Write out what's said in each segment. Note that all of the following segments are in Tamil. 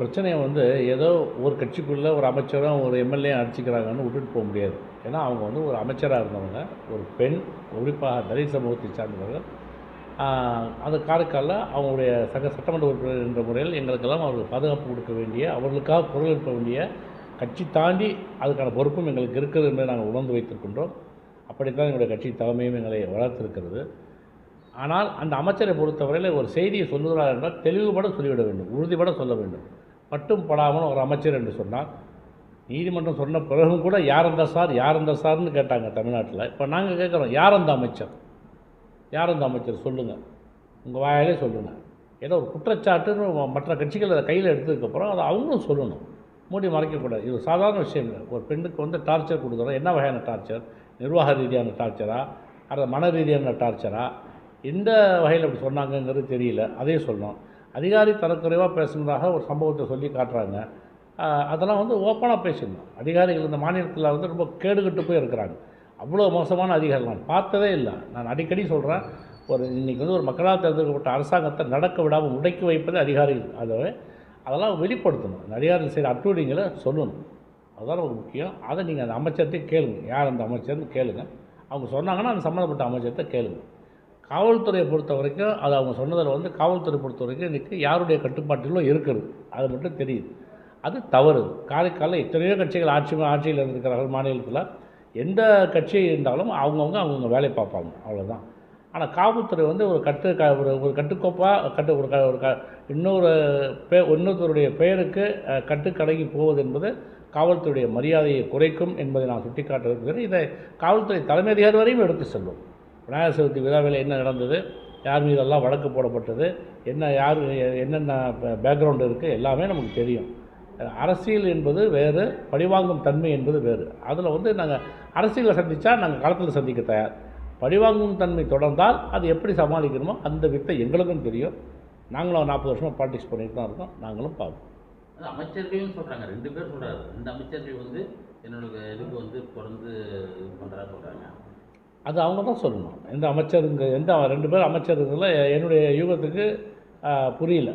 பிரச்சனையை வந்து ஏதோ ஒரு கட்சிக்குள்ளே ஒரு அமைச்சரும் ஒரு எம்எல்ஏ அடிச்சுக்கிறாங்கன்னு விட்டுட்டு போக முடியாது. ஏன்னா அவங்க வந்து ஒரு அமைச்சராக இருந்தவங்க ஒரு பெண் குறிப்பாக தலித் சமூகத்தை சார்ந்தவர்கள். அந்த காரைக்காலில் அவங்களுடைய சக சட்டமன்ற உறுப்பினர் என்ற முறையில் எங்களுக்கெல்லாம் அவர்களுக்கு பாதுகாப்பு கொடுக்க வேண்டிய அவர்களுக்காக குரல் எழுப்ப வேண்டிய கட்சி தாண்டி அதுக்கான பொறுப்பும் எங்களுக்கு இருக்கிறது என்பதை நாங்கள் உணர்ந்து வைத்திருக்கின்றோம். அப்படித்தான் எங்களுடைய கட்சி தலைமையும் எங்களை வளர்த்திருக்கிறது. ஆனால் அந்த அமைச்சரை பொறுத்தவரையில் ஒரு செய்தியை சொல்லுகிறார் என்றால் தெளிவுபட சொல்லிவிட வேண்டும் உறுதிபட சொல்ல வேண்டும். பட்டும் படாமல் ஒரு அமைச்சர் என்று சொன்னால் நீதிமன்றம் சொன்ன பிறகும் கூட யார் அந்த சார் யார் அந்த சார்னு கேட்டாங்க தமிழ்நாட்டில். இப்போ நாங்கள் கேட்குறோம் யார் அந்த அமைச்சர்? யார் அந்த அமைச்சர்? சொல்லுங்கள் உங்கள் வாயாலே சொல்லுங்கள் ஏதோ ஒரு குற்றச்சாட்டுன்னு மற்ற கட்சிகள் அதை கையில் எடுத்ததுக்கப்புறம் அதை அவங்களும் சொல்லணும். மூடி மறைக்கக்கூடாது இது சாதாரண விஷயம் இல்லை. ஒரு பெண்ணுக்கு வந்து டார்ச்சர் கொடுக்குறோம். என்ன வகையான டார்ச்சர்? நிர்வாக ரீதியான டார்ச்சரா? அல்லது மன ரீதியான டார்ச்சரா? எந்த வகையில் அப்படி சொன்னாங்கங்கிறது தெரியல. அதையும் சொல்லணும். அதிகாரி தரக்குறைவாக பேசுனதாக ஒரு சம்பவத்தை சொல்லி காட்டுறாங்க. அதெல்லாம் வந்து ஓப்பனாக பேசிடணும். அதிகாரிகள் இந்த மாநிலத்தில் வந்து ரொம்ப கேடுகட்டு போய் இருக்கிறாங்க. அவ்வளோ மோசமான அதிகாரிகள் நான் பார்த்ததே இல்லை. நான் அடிக்கடி சொல்கிறேன் ஒரு இன்றைக்கி வந்து ஒரு மக்களால் தேர்ந்தெடுக்கப்பட்ட அரசாங்கத்தை நடக்க விடாமல் முடக்கி வைப்பது அதிகாரிகள். அதை அதெல்லாம் வெளிப்படுத்தணும். அந்த அதிகாரிகள் செய்கிற அட்டுவடிங்களை சொல்லணும். அதுதான் ஒரு முக்கியம். அதை நீங்கள் அந்த அமைச்சர்கிட்ட கேளுங்க. யார் அந்த அமைச்சர்னு கேளுங்க. அவங்க சொன்னாங்கன்னா அந்த சம்மந்தப்பட்ட அமைச்சர்கிட்ட கேளுங்க. காவல்துறையை பொறுத்த வரைக்கும் அது அவங்க சொன்னதில் வந்து காவல்துறை பொறுத்த வரைக்கும் இன்றைக்கி யாருடைய கட்டுப்பாட்டிலும் இருக்கிறது அது மட்டும் தெரியுது. அது தவறு. காரைக்காலில் எத்தனையோ கட்சிகள் ஆட்சி ஆட்சியில் இருந்திருக்கிறார்கள் மாநிலத்தில். எந்த கட்சி இருந்தாலும் அவங்கவுங்க அவங்கவுங்க வேலையை பார்ப்பாங்க. அவ்வளோதான் ஆனால் காவல்துறை வந்து ஒரு கட்டு க ஒரு ஒரு கட்டுக்கோப்பாக கட்டு ஒரு க ஒரு க இன்னொரு பே இன்னொருத்தருடைய பெயருக்கு கட்டுக்கடங்கி போவது என்பது காவல்துறையுடைய மரியாதையை குறைக்கும் என்பதை நான் சுட்டிக்காட்ட இருக்கிறேன் இதை காவல்துறை தலைமை அதிகாரி வரையும் எடுத்து செல்லும். விநாயகர் சதுர்த்தி விழாவில் என்ன நடந்தது யார் மீதெல்லாம் வழக்கு போடப்பட்டது என்ன யார் என்னென்ன பேக்ரவுண்டு இருக்குது எல்லாமே நமக்கு தெரியும். அரசியல் என்பது வேறு பழிவாங்கும் தன்மை என்பது வேறு. அதில் வந்து நாங்கள் அரசியலை சந்தித்தா நாங்கள் களத்தில் சந்திக்க தயார். பழிவாங்கும் தன்மை தொடர்ந்தால் அது எப்படி சமாளிக்கணுமோ அந்த வித்தை எங்களுக்கும் தெரியும். நாங்களும் நாற்பது வருஷமாக பாலிடிக்ஸ் பண்ணிட்டு தான் இருக்கோம். நாங்களும் பார்ப்போம். அமைச்சர்களையும் சொல்கிறாங்க ரெண்டு பேர் சொல்கிறாரு ரெண்டு அமைச்சர்கள் வந்து என்னோட இதுக்கு வந்து தொடர்ந்து இது பண்றதா சொல்கிறாங்க அது அவங்க தான் சொல்லணும். எந்த அமைச்சருங்க எந்த ரெண்டு பேர் அமைச்சருங்கள என்னுடைய யூகத்துக்கு புரியல.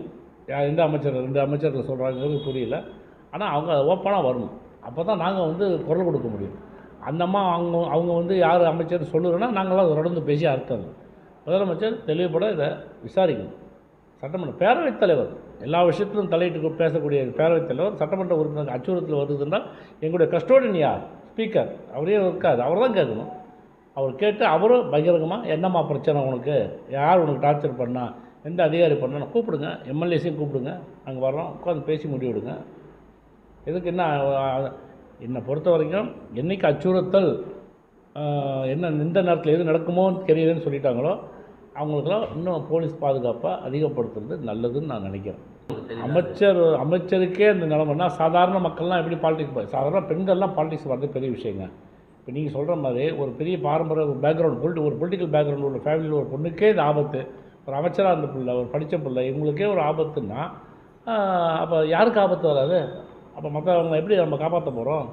யா- எந்த அமைச்சர் ரெண்டு அமைச்சர்கள் சொல்கிறாங்கிறது புரியல. ஆனால் அவங்க ஓப்பனாக வரணும். அப்போ தான் நாங்கள் வந்து குரல் கொடுக்க முடியும். அந்த அம்மா அவங்க அவங்க வந்து யார் அமைச்சர் சொல்லுறோன்னா நாங்களாம் தொடர்ந்து பேசி அர்த்தம். முதலமைச்சர் தெளிவுபட இதை விசாரிக்கணும். சட்டமன்ற பேரவைத் தலைவர் எல்லா விஷயத்திலும் தலையிட்டு பேசக்கூடிய பேரவைத் தலைவர் சட்டமன்ற உறுப்பினர் அச்சுறுத்தல் வருதுன்னா எங்களுடைய கஸ்டோடியன் யார்? ஸ்பீக்கர் அவரே இருக்காது அவர் தான் கேட்கணும். அவர் கேட்டு அவரும் பகிரங்கமாக என்னம்மா பிரச்சனை உனக்கு? யார் உனக்கு டார்ச்சர் பண்ணா? எந்த அதிகாரி பண்ணா கூப்பிடுங்க. எம்எல்ஏஸையும் கூப்பிடுங்க. நாங்கள் வர்றோம். உட்காந்து பேசி முடிவெடுங்க. இதுக்கு என்ன என்னை பொறுத்த வரைக்கும் என்னைக்கு அச்சுறுத்தல் என்ன இந்த நேரத்தில் எது நடக்குமோன்னு தெரியலன்னு சொல்லிட்டாங்களோ அவங்களுக்கெல்லாம் இன்னும் போலீஸ் பாதுகாப்பை அதிகப்படுத்துறது நல்லதுன்னு நான் நினைக்கிறேன். அமைச்சர் அமைச்சருக்கே அந்த நிலைமைனா சாதாரண மக்கள்லாம் எப்படி பாலிடிக்ஸ் சாதாரண பெண்கள்லாம் பாலிடிக்ஸ் வர்றது பெரிய விஷயங்க. இப்போ நீங்கள் சொல்கிற மாதிரி ஒரு பெரிய பாரம்பரிய பேக்ரவுண்ட் பொலிட்டி ஒரு பொலிட்டிக்கல் பேக்ரவுண்ட் உள்ள ஃபேமிலியில் ஒரு பொண்ணுக்கே இது ஆபத்து. ஒரு அமைச்சராக இருந்த பிள்ளை ஒரு படித்த பிள்ளை இவங்களுக்கே ஒரு ஆபத்துன்னா அப்போ யாருக்கு ஆபத்து வராது? அப்போ மற்றவங்க எப்படி நம்ம காப்பாற்ற போகிறோம்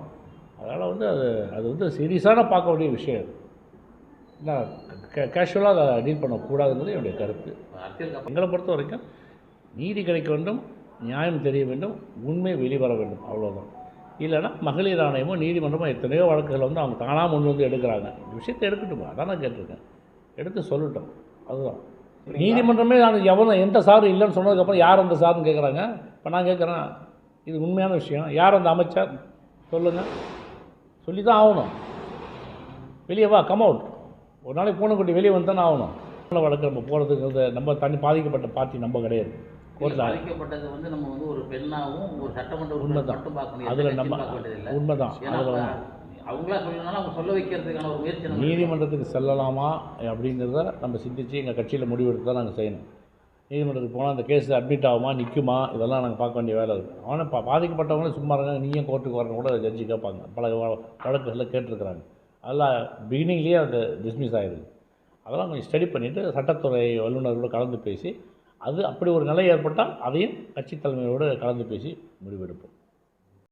அதனால் வந்து அது அது வந்து சீரியஸான பார்க்க வேண்டிய விஷயம் அது. என்ன கேஷுவலாக அதை டீல் பண்ணக்கூடாதுங்கிறது என்னுடைய கருத்து. எங்களை பொறுத்த வரைக்கும் நீதி கிடைக்க வேண்டும் நியாயம் தெரிய வேண்டும் உண்மை வெளிவர வேண்டும். அவ்வளோதான் இல்லைன்னா மகளிர் ஆணையமோ நீதிமன்றமோ எத்தனையோ வழக்குகள் வந்து அவங்க தானாக முன் வந்து எடுக்கிறாங்க. இந்த விஷயத்தை எடுக்கட்டுமா? அதான் நான் கேட்டிருக்கேன். எடுத்து சொல்லட்டும். அதுதான். நீதிமன்றமே நான் எவனும் எந்த சாரும் இல்லைன்னு சொன்னதுக்கப்புறம் யார் அந்த சார்னு கேட்குறாங்க இப்போ நான் கேட்குறேன் இது உண்மையான விஷயம். யார் அந்த அமைச்சர்? சொல்லுங்கள் சொல்லி தான் ஆகணும். வெளியே வா கம் அவுட் ஒரு நாளைக்கு பூனைக்குட்டி வெளியே வந்து தானே ஆகணும். வழக்கு நம்ம போகிறதுக்கு நம்ம தனி பாதிக்கப்பட்ட பார்ட்டி நம்ம கிடையாது. பாதிக்கப்பட்டது வந்து நம்ம வந்து ஒரு பெண்ணாவும் ஒரு சட்டமன்ற உண்மைதான். மட்டும் அதில் நம்ம. உண்மைதான். அதில் அவங்க- அவங்களா சொல்லணும்னாலும் அவங்க சொல்ல வைக்கிறதுக்கான ஒரு முயற்சி நம்ம நீதிமன்றத்துக்கு செல்லலாமா அப்படிங்கிறத நம்ம சிந்திச்சு எங்கள் கட்சியில் முடிவெடுத்து தான் நாங்கள் செய்யணும். நீதிமன்றத்துக்கு போனால் அந்த கேஸ் அட்மிட் ஆகுமா நிற்குமா இதெல்லாம் நாங்கள் பார்க்க வேண்டிய வேலை இருக்குது அவனை பா பாதிக்கப்பட்டவங்களே சும்மா இருக்காங்க. நீயும் கோர்ட்டுக்கு வரணும் கூட ஜட்ஜி கேட்பாங்க. பல வழக்குகளில் கேட்டிருக்கிறாங்க. அதெல்லாம் பிகினிங்லேயே அது டிஸ்மிஸ் ஆகிடுது அதெல்லாம் கொஞ்சம் ஸ்டடி பண்ணிவிட்டு சட்டத்துறை வல்லுநர்களோடு கலந்து பேசி அது அப்படி ஒரு நிலை ஏற்பட்டால் அதையும் கட்சி தலைமையோடு கலந்து பேசி முடிவெடுப்போம்.